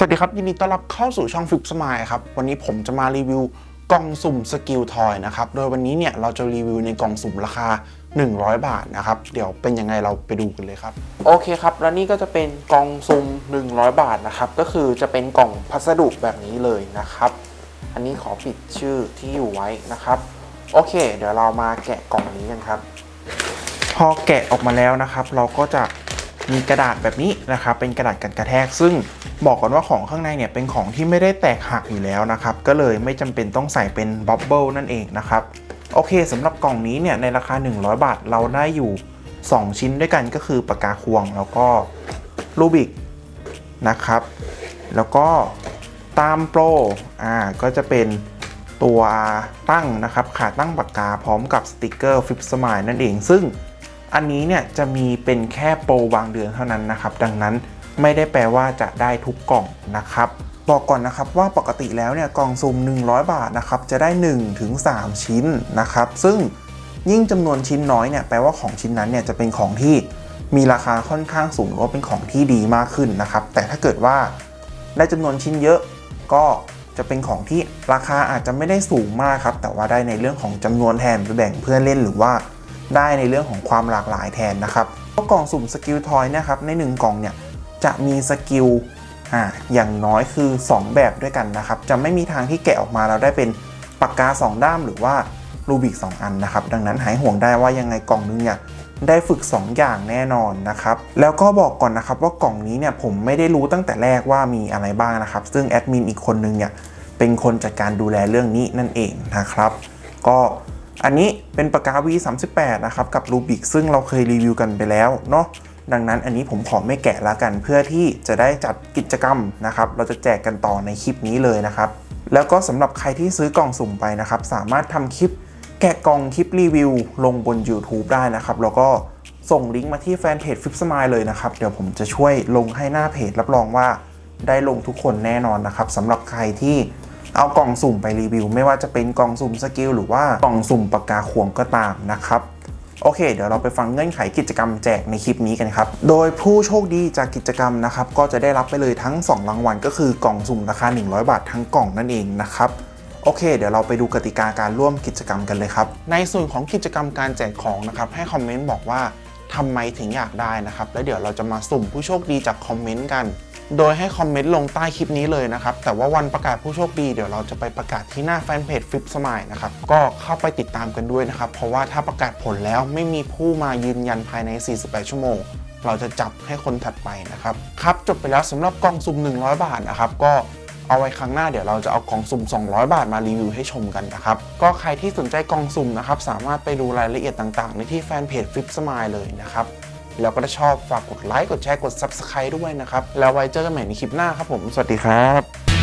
สวัสดีครับ ยินดีต้อนรับเข้าสู่ช่องฟิปสมายครับ วันนี้ผมจะมารีวิวกล่องสุ่มสกิลทอยนะครับ โดยวันนี้เนี่ยเราจะรีวิวในกล่องสุ่มราคา 100 บาทนะครับ เดี๋ยวเป็นยังไงเราไปดูกันเลยครับ โอเคครับ แล้วนี่ก็จะเป็นกล่องสุ่ม 100 บาทนะครับ ก็คือจะเป็นกล่องพัสดุแบบนี้เลยนะครับ อันนี้ขอปิดชื่อที่อยู่ไว้นะครับ โอเค เดี๋ยวเรามาแกะกล่องนี้กันครับ พอแกะออกมาแล้วนะครับ เราก็จะ มีกระดาษแบบนี้นะครับเป็นกระดาษกันกระแทก ซึ่งบอกก่อนว่าของข้างในเนี่ยเป็นของที่ไม่ได้แตกหักอยู่แล้วนะครับก็เลยไม่จำเป็นต้องใส่เป็นบับเบิลนั่นเองนะครับโอเคสำหรับกล่องนี้เนี่ยในราคา 100 บาทเราได้อยู่ 2 ชิ้นด้วยกันก็คือปากกาควงแล้วก็รูบิกนะครับ แล้วก็ตามโปรอ่าก็จะเป็นตัวตั้งนะครับขาตั้งปากกาพร้อมกับสติกเกอร์ฟิปสมายนั่นเอง ซึ่ง อันนี้เนี่ยจะมีเป็นแค่โปรบางเดือนเท่านั้นนะครับ ดังนั้นไม่ได้แปลว่าจะได้ทุกกล่องนะครับบอกก่อนนะครับว่าปกติแล้วเนี่ยกล่องซุ่ม100 บาทนะครับจะได้1ถึง3ชิ้นนะครับ ซึ่งยิ่งจำนวนชิ้นน้อยเนี่ยแปลว่าของชิ้นนั้นเนี่ยจะเป็นของที่มีราคาค่อนข้างสูงหรือว่าเป็นของที่ดีมากขึ้นนะครับ แต่ถ้าเกิดว่าได้จำนวนชิ้นเยอะก็จะเป็นของที่ราคาอาจจะไม่ได้สูงมากครับ แต่ว่าได้ในเรื่องของจำนวนแทนไปแบ่งเพื่อนเล่นหรือว่า ได้ในเรื่องของความหลากหลายแทนนะครับก็กล่องสุ่มสกิลทอยนะครับใน 1 กล่องเนี่ยจะมีสกิลอ่าอย่างน้อยคือ 2 แบบด้วยกันนะครับ จะไม่มีทางที่แกะออกมาแล้วได้เป็นปากกา 2 ด้ามหรือว่ารูบิก 2 อันนะครับ ดังนั้นหายห่วงได้ว่ายังไงกล่องนึงเนี่ยได้ฝึก 2 อย่างแน่นอนนะครับ แล้วก็บอกก่อนนะครับว่ากล่องนี้เนี่ยผมไม่ได้รู้ตั้งแต่แรกว่ามีอะไรบ้างนะครับ ซึ่งแอดมินอีกคนนึงเนี่ยเป็นคนจัดการดูแลเรื่องนี้นั่นเองนะครับ ก็ อันนี้เป็นปากกา V38 นะครับ กับรูบิกซึ่งเราเคยรีวิวกันไปแล้วเนาะดังนั้นอันนี้ผมขอไม่แกะละกันเพื่อที่จะได้จัดกิจกรรมนะครับ เราจะแจกกันต่อในคลิปนี้เลยนะครับ แล้วก็สำหรับใครที่ซื้อกล่องสุ่มไปนะครับ สามารถทำคลิปแกะกล่องคลิปรีวิว ลงบน YouTube ได้นะครับ แล้วก็ส่งลิงก์มาที่แฟนเพจฟิปสมายเลยนะครับ เดี๋ยวผมจะช่วยลงให้หน้าเพจรับรองว่าได้ลงทุกคนแน่นอนนะครับสำหรับใครที่ เอากล่องสุ่มไปรีวิว ไม่ว่าจะเป็นกล่องสุ่มสกิลหรือว่ากล่องสุ่มปากกาควงก็ตามนะครับโอเค เดี๋ยวเราไปฟังเงื่อนไขกิจกรรมแจกในคลิปนี้กันครับ โดยผู้โชคดีจากกิจกรรมนะครับ ก็จะได้รับไปเลยทั้ง 2 รางวัล ก็คือกล่องสุ่มราคา 100 บาททั้งกล่องนั่นเองนะครับโอเค เดี๋ยวเราไปดูกติกาการร่วมกิจกรรมกันเลยครับ ในส่วนของกิจกรรมการแจกของนะครับให้คอมเมนต์บอกว่าทำไมถึงอยากได้นะครับ แล้วเดี๋ยวเราจะมาสุ่มผู้โชคดีจากคอมเมนต์กัน โดยให้คอมเมนต์ลงใต้คลิปนี้เลยนะครับ แต่ว่าวันประกาศผู้โชคดีเดี๋ยวเราจะไปประกาศที่หน้าแฟนเพจฟิปสมายนะครับ ก็เข้าไปติดตามกันด้วยนะครับ เพราะว่าถ้าประกาศผลแล้วไม่มีผู้มายืนยันภายใน 48 ชั่วโมง เราจะจับให้คนถัดไปนะครับ ครับ จบไปแล้วสำหรับกล่องสุ่ม 100 บาทนะครับ ก็เอาไว้ครั้งหน้าเดี๋ยวเราจะเอากล่องสุ่ม 200 บาทมารีวิวให้ชมกันนะครับ ก็ใครที่สนใจกล่องสุ่มนะครับสามารถไปดูรายละเอียดต่างๆในที่แฟนเพจฟิปสมายเลยนะครับ แล้วก็ถ้าชอบฝากกดไลค์กดแชร์กด Subscribe ด้วยนะครับ แล้วไว้เจอกันใหม่ในคลิปหน้าครับผม สวัสดีครับ